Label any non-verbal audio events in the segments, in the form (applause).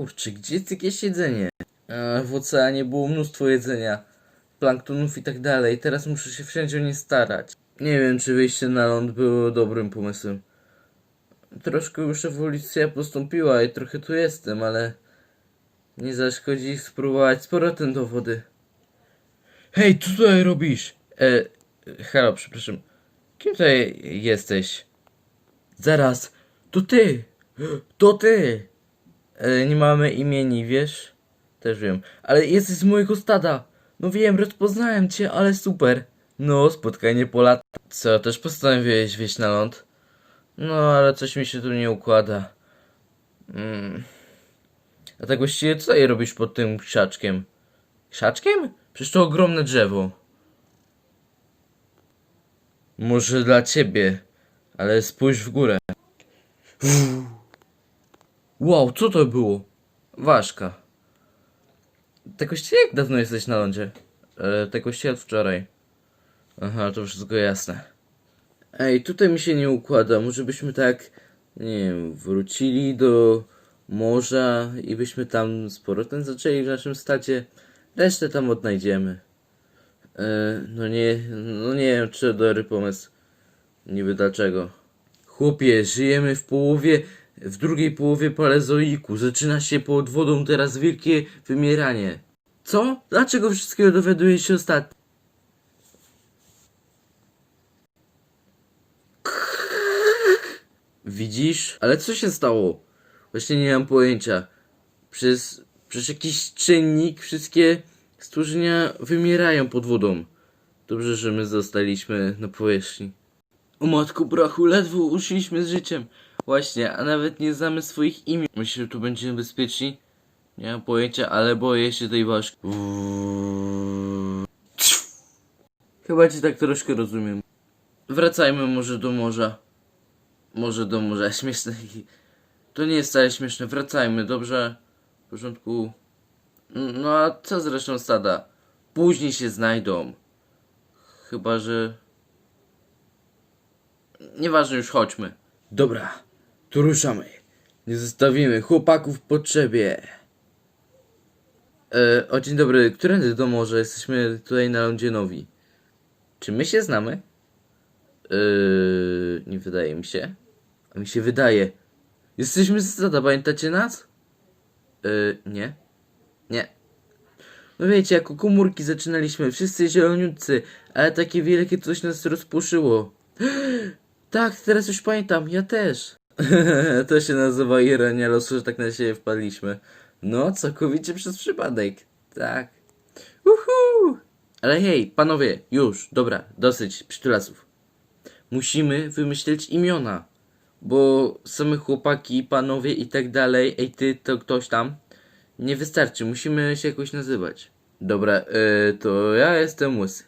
Kurczę, gdzie jest jakieś jedzenie? E, w oceanie było mnóstwo jedzenia. Planktonów i tak dalej. Teraz muszę się wszędzie o nie starać. Nie wiem, czy wyjście na ląd było dobrym pomysłem. Troszkę już ewolucja postąpiła i trochę tu jestem, ale nie zaszkodzi spróbować z powrotem do wody. Hej, co tutaj robisz? E, halo, przepraszam. Kim tutaj jesteś? Zaraz, to ty! (gasps) To ty! E, nie mamy imieni, wiesz? Też wiem. Ale jesteś z mojego stada! No wiem, rozpoznałem cię, ale super! No, spotkanie po lat. Co, też postanowiłeś wieść na ląd? No, ale coś mi się tu nie układa. Mm. A tak właściwie co je robisz pod tym krzaczkiem? Krzaczkiem? Przecież to ogromne drzewo. Może dla ciebie, ale spójrz w górę. Wow, co to było? Ważka. Właściwie jak dawno jesteś na lądzie? E, właściwie od wczoraj. Aha, to wszystko jasne. Ej, tutaj mi się nie układa. Może byśmy tak, nie wiem, wrócili do morza i byśmy tam z powrotem zaczęli w naszym stacie. Resztę tam odnajdziemy. E, no nie, no nie wiem, czy dobry pomysł. Niby dlaczego. Chłopie, żyjemy w połowie, w drugiej połowie paleozoiku. Zaczyna się pod wodą teraz wielkie wymieranie. Co? Dlaczego wszystkiego dowiadujesz się ostatnio? Widzisz? Ale co się stało? Właśnie nie mam pojęcia. Przez, przez jakiś czynnik wszystkie stworzenia wymierają pod wodą. Dobrze, że my zostaliśmy na powierzchni. O matku brachu, ledwo uszliśmy z życiem. Właśnie, a nawet nie znamy swoich imion. Myślę, że tu będziemy bezpieczni? Nie mam pojęcia, ale boję się tej ważki. Chyba cię tak troszkę rozumiem. Wracajmy może do morza. Może do morza. (laughs) Śmieszne. To nie jest wcale śmieszne. Wracajmy, dobrze? W porządku. No a co z resztą stada? Później się znajdą. Chyba, że... Nieważne, już chodźmy. Dobra, tu ruszamy. Nie zostawimy chłopaków w potrzebie. E, o dzień dobry, którędy do morza? Jesteśmy tutaj na lądzie nowi. Czy my się znamy? E, nie wydaje mi się. A mi się wydaje. Jesteśmy z stada, pamiętacie nas? E, nie. Nie. No wiecie, jako komórki zaczynaliśmy, wszyscy zieloniutcy, ale takie wielkie coś nas rozpuszyło. (gasps) Tak, teraz już pamiętam, ja też. (laughs) to się nazywa ironia losu, że tak na siebie wpadliśmy. No, całkowicie przez przypadek. Tak. Uhu! Ale hej, panowie, już, dobra, dosyć przytulasów. Musimy wymyśleć imiona. Bo same chłopaki, panowie i tak dalej, ej ty, to ktoś tam, nie wystarczy, musimy się jakoś nazywać. Dobra, y, to ja jestem łysy.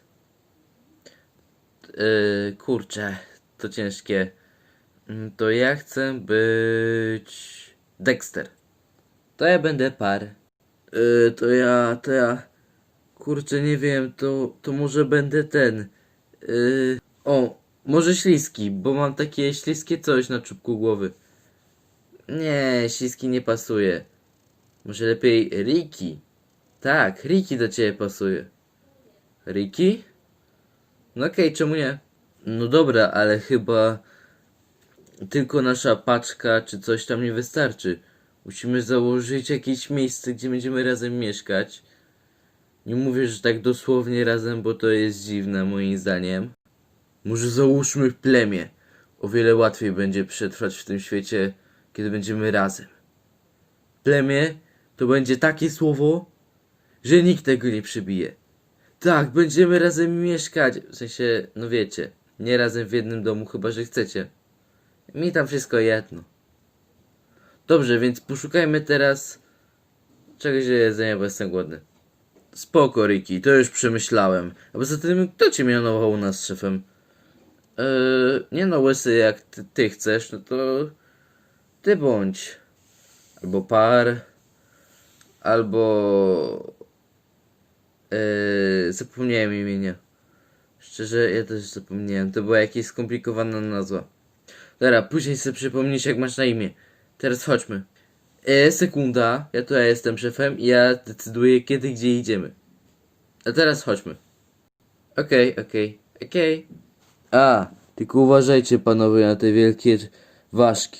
Yy, kurczę, to ciężkie. Mm, To ja chcę być Dexter. To ja będę par. Yy, to ja, to ja. Kurczę, nie wiem, to, to może będę ten. Yy, o, może śliski, bo mam takie śliskie coś na czubku głowy. Nie, śliski nie pasuje. Może lepiej Riki. Tak, Riki do ciebie pasuje. Riki? No okej, czemu nie? No dobra, ale chyba tylko nasza paczka czy coś tam nie wystarczy. Musimy założyć jakieś miejsce, gdzie będziemy razem mieszkać. Nie mówię, że tak dosłownie razem, bo to jest dziwne moim zdaniem. Może załóżmy plemię. O wiele łatwiej będzie przetrwać w tym świecie, kiedy będziemy razem. Plemię to będzie takie słowo, że nikt tego nie przebije. Tak, będziemy razem mieszkać. W sensie, no wiecie, nie razem w jednym domu, chyba że chcecie. Mi tam wszystko jedno. Dobrze, więc poszukajmy teraz czegoś do jedzenia, bo jestem głodny. Spoko, Ricky, to już przemyślałem. A poza tym, kto cię mianował u nas szefem? Eee, nie no, Łysy, jak ty, ty chcesz, no to ty bądź. Albo par, albo Eee, zapomniałem imienia. Szczerze, ja też zapomniałem. To była jakaś skomplikowana nazwa. Dobra, później sobie przypomnisz, jak masz na imię. Teraz chodźmy. E, sekunda, ja tutaj jestem szefem i ja decyduję kiedy, gdzie idziemy. A teraz chodźmy. Okej, okej, okej. A, tylko uważajcie panowie na te wielkie ważki.